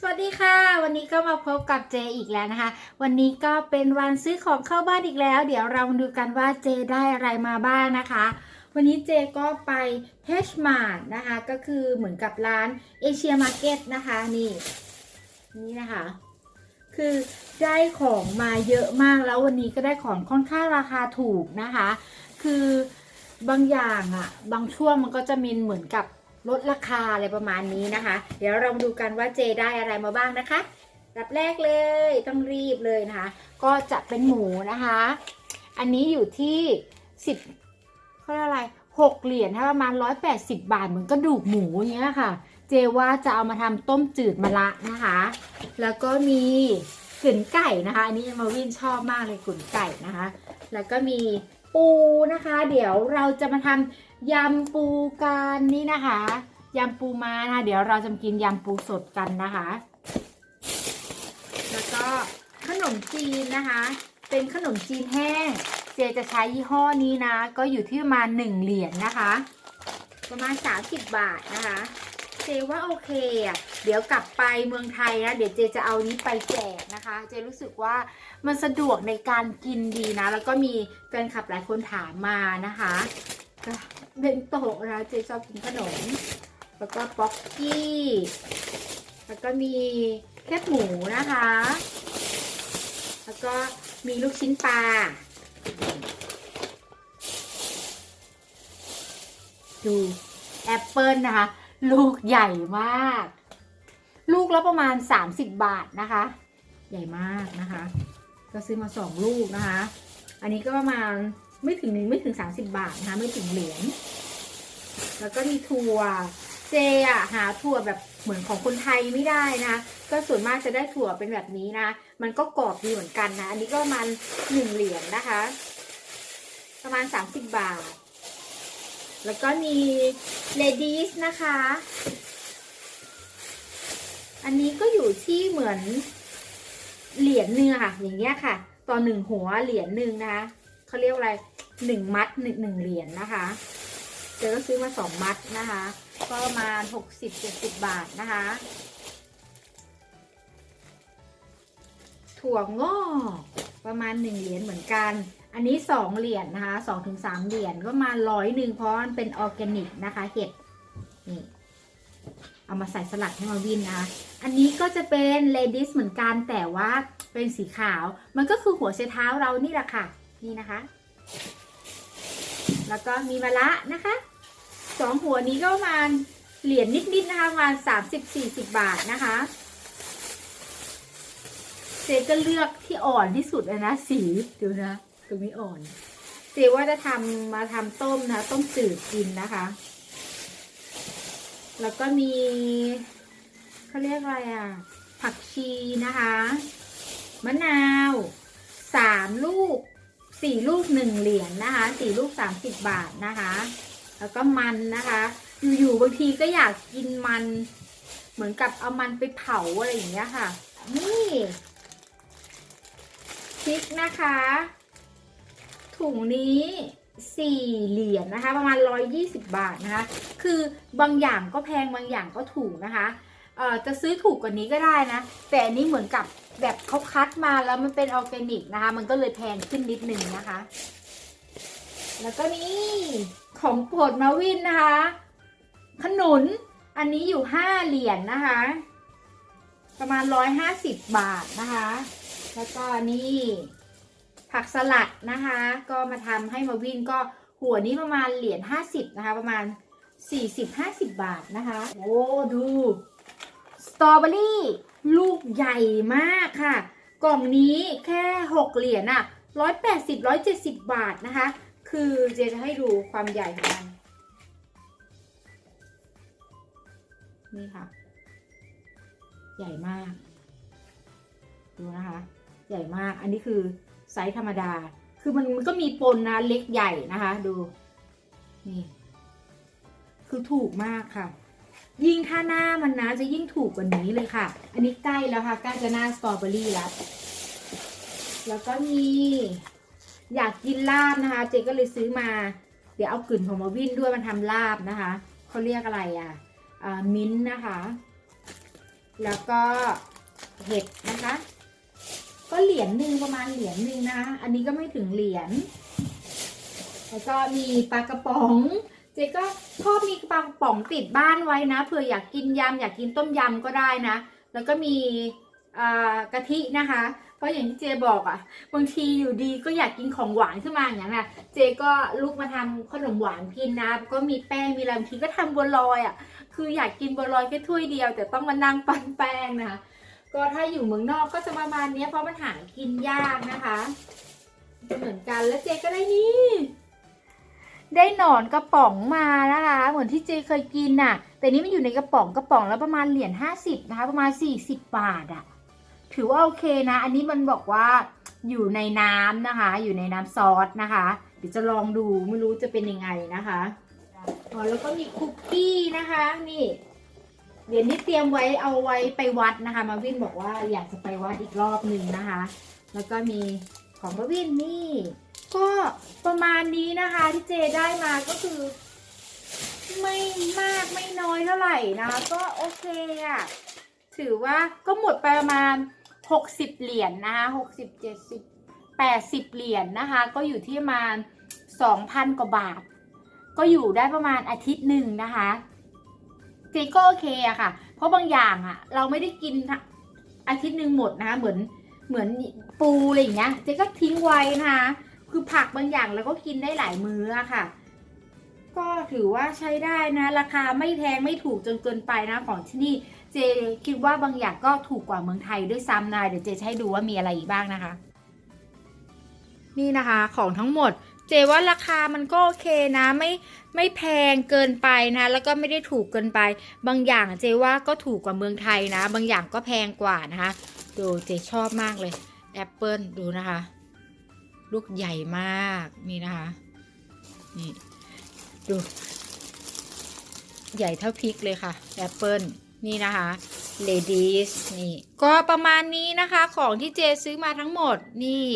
สวัสดีค่ะ วันนี้ก็มาพบกับเจอีกแล้วนะคะ วันนี้ก็เป็นวันซื้อของเข้าบ้านอีกแล้ว เดี๋ยวเรามาดูกันว่าเจได้อะไรมาบ้างนะคะ วันนี้เจก็ไป H Mart นะคะ ก็คือเหมือนกับร้านเอเชียมาร์เก็ตนะคะนี่ นี่นะคะ คือได้ของมาเยอะมากแล้ววันนี้ก็ได้ของค่อนข้างราคาถูกนะคะ คือบางอย่างอะบางช่วงมันก็จะมีเหมือนกับ ลดราคาอะไรประมาณนี้นะคะ เดี๋ยวเรามาดูกันว่าเจได้อะไรมาบ้างนะคะรับแรกเลยต้องรีบเลยนะคะ ก็จะเป็นหมูนะคะ อันนี้อยู่ที่สิบเขาเรียกอะไรหกเหรียญถ้าประมาณร้อยแปดสิบบาทเหมือนกระดูกหมูอย่างเงี้ยค่ะ เจว่าจะเอามาทำต้มจืดมะระนะคะ แล้วก็มีกึ่นไก่นะคะ อันนี้มาวินชอบมากเลยกึ่นไก่นะคะ แล้วก็มี ปูนะคะ เดี๋ยวเราจะมาทำยำปูกันนี่นะคะยำปูมานะคะเดี๋ยวเราจะกินยำปูสดกันนะคะ แล้วก็ขนมจีนนะคะ เป็นขนมจีนแห้ง เจจะใช้ยี่ห้อนี้นะ ก็อยู่ที่ประมาณ1เหรียญนะคะ ประมาณ30บาทนะคะ เจว่าโอเคอะเดี๋ยวกลับไปเมืองไทยนะเดี๋ยวเจจะเอานี้ไปแจกนะคะ เจรู้สึกว่ามันสะดวกในการกินดีนะ แล้วก็มีแฟนคลับหลายคนถามมานะคะเป็นโตะนะเจชอบกินขนม แล้วก็ป๊อกกี้ แล้วก็มีแคบหมูนะคะ แล้วก็มีลูกชิ้นปลาดูแอปเปิลนะคะ ลูกใหญ่มาก ลูกละประมาณ 30 บาทนะคะ ใหญ่มากนะคะ ก็ซื้อมาสองลูกนะคะ อันนี้ก็ประมาณไม่ถึงหนึ่งไม่ถึง 30 บาทนะคะ ไม่ถึงเหรียญแล้วก็มีถั่วเจอะหาถั่วแบบเหมือนของคนไทยไม่ได้นะ ก็ส่วนมากจะได้ถั่วเป็นแบบนี้นะ มันก็กรอบดีเหมือนกันนะ อันนี้ก็ประมาณหนึ่งเหรียญนะคะ ประมาณ 30 บาท แล้วก็มีเลดี้สนะคะ อันนี้ก็อยู่ที่เหมือนเหรียญหนึ่งอค่ะ อย่างเงี้ยค่ะ ต่อหนึ่งหัวเหรียญหนึ่งนะคะเขาเรียกว่าอะไรหนึ่งมัดหนึ่งหนึ่งเหรียญนะคะเจอก็ซื้อมาสองมัดนะคะ ก็ประมาณหกสิบเจ็ดสิบบาทนะคะ ถั่วงอก ประมาณหนึ่งเหรียญเหมือนกัน อันนี้สองเหรียญนะคะสองถึงสามเหรียญก็มาร้อยหนึ่งเพราะมันเป็นออร์แกนิกนะคะเห็ดนี่เอามาใส่สลัดให้มาวินนะคะ อันนี้ก็จะเป็นเลดี้เหมือนกันแต่ว่าเป็นสีขาว มันก็คือหัวไชเท้าเรานี่แหละค่ะ นี่นะคะ แล้วก็มีมะระนะคะสองหัวนี้ก็ประมาณเหรียญนิดๆนะคะประมาณสามสิบสี่สิบบาทนะคะ เจก็เลือกที่อ่อนที่สุดเลยนะสีดูนะตรงนี้อ่อน เจว่าจะทำมาทำต้มนะ ต้มจืดกินนะคะ แล้วก็มีเขาเรียกอะไรอะ ผักชีนะคะ มะนาวสามลูกสี่ลูกหนึ่งเหรียญนะคะสี่ลูกสามสิบบาทนะคะ แล้วก็มันนะคะ อยู่ๆบางทีก็อยากกินมัน เหมือนกับเอามันไปเผาอะไรอย่างเงี้ยค่ะ นี่ พริกนะคะ ถุงนี้สี่เหรียญนะคะ ประมาณร้อยยี่สิบบาทนะคะ คือบางอย่างก็แพงบางอย่างก็ถูกนะคะเอ่อจะซื้อถูกกว่านี้ก็ได้นะ แต่อันนี้เหมือนกับแบบเขาคัดมาแล้วมันเป็นออร์แกนิกนะคะ มันก็เลยแพงขึ้นนิดนึงนะคะ แล้วก็นี่ของโปรดมาวินนะคะ ขนุนอันนี้อยู่ห้าเหรียญนะคะ ประมาณร้อยห้าสิบบาทนะคะ แล้วก็นี่ผักสลัดนะคะ ก็มาทำให้มาวินก็หัวนี้ประมาณเหรียญห้าสิบนะคะ ประมาณสี่สิบห้าสิบบาทนะคะ โอ้ดูสตรอเบอรี่ลูกใหญ่มากค่ะ กล่องนี้แค่หกเหรียญอะร้อยแปดสิบร้อยเจ็ดสิบบาทนะคะ คือเจจะให้ดูความใหญ่ของมันนี่ค่ะ ใหญ่มาก ดูนะคะ ใหญ่มาก อันนี้คือไซส์ธรรมดา คือมันมันก็มีปนนะเล็กใหญ่นะคะ ดู นี่ คือถูกมากค่ะ ยิ่งถ้าหน้ามันนะจะยิ่งถูกกว่านี้เลยค่ะ อันนี้ใกล้แล้วค่ะใกล้จะหน้าสตรอเบอรี่แล้ว แล้วก็มีอยากกินลาบนะคะ เจก็เลยซื้อมา เดี๋ยวเอากลิ่นของมาวินด้วยมันทำลาบนะคะเขาเรียกอะไรอะอ่ามิ้นนะคะ แล้วก็เห็ดนะคะ ก็เหรียญหนึ่งประมาณเหรียญหนึ่งนะ อันนี้ก็ไม่ถึงเหรียญ แล้วก็มีปลากระป๋อง เจ๊ก็ชอบมีปลากระป๋องติดบ้านไว้นะเผื่ออยากกินยำอยากกินต้มยำก็ได้นะ แล้วก็มีกะทินะคะ เพราะอย่างที่เจบอกอะ่ะ บางทีอยู่ดีก็อยากกินของหวานขึ้นมาอย่างนั้นนะเจก็ลุกมาทำขนมหวานกินนะ ก็มีแป้งมีอะไรบางทีก็ทำบัวลอยอะ่ะ คืออยากกินบัวลอยแค่ถ้วยเดียว แต่ต้องมานั่งปั้นแป้งนะคะ ก็ถ้าอยู่เมืองนอกก็จะประมาณนี้เพราะมันหากินยากนะคะเหมือนกันแล้วเจก็ได้นี่ ได้หนอนกระป๋องมานะคะ เหมือนที่เจเคยกินน่ะ แต่นี้มันอยู่ในกระป๋องกระป๋องแล้วประมาณเหรียญห้าสิบนะคะ ประมาณสี่สิบบาทอะถือว่าโอเคนะ อันนี้มันบอกว่าอยู่ในน้ำนะคะ อยู่ในน้ำซอสนะคะ เดี๋ยวจะลองดูไม่รู้จะเป็นยังไงนะคะอ๋อแล้วก็มีคุกกี้นะคะนี่ เดี๋ยวนี้เตรียมไว้เอาไว้ไปวัดนะคะ มาวินบอกว่าอยากจะไปวัดอีกรอบหนึ่งนะคะ แล้วก็มีของมาวินนี่ ก็ประมาณนี้นะคะที่เจได้มาก็คือ ไม่มากไม่น้อยเท่าไหร่นะก็โอเคอะถือว่าก็หมดไปประมาณหกสิบเหรียญนะคะหกสิบเจ็ดสิบแปดสิบเหรียญนะคะ ก็อยู่ที่ประมาณสองพันกว่าบาท ก็อยู่ได้ประมาณอาทิตย์หนึ่งนะคะ จก็โอเคอะค่ะ เพราะบางอย่างอะเราไม่ได้กินอาทิตย์หนึ่งหมดนะคะเหมือนเหมือนปูอะไรอย่างเงี้ย เจก็ทิ้งไว้นะคะคือผักบางอย่างเราก็กินได้หลายมื้ออะค่ะ ก็ถือว่าใช้ได้นะ ราคาไม่แพงไม่ถูกจนเกินไปนะของที่นี่ เจคิดว่าบางอย่างก็ถูกกว่าเมืองไทยด้วยซ้ำนะเดี๋ยวเจให้ดูว่ามีอะไรอีกบ้างนะคะ นี่นะคะของทั้งหมด เจว่าราคามันก็โอเคนะไม่ไม่แพงเกินไปนะ แล้วก็ไม่ได้ถูกเกินไป บางอย่างเจว่าก็ถูกกว่าเมืองไทยนะ บางอย่างก็แพงกว่านะคะดูเจชอบมากเลยแอปเปิลดูนะคะ ลูกใหญ่มากนี่นะคะนี่ดูใหญ่เท่าพริกเลยค่ะแอปเปิลนี่นะคะเลดี้นี่ก็ประมาณนี้นะคะของที่เจซื้อมาทั้งหมดนี่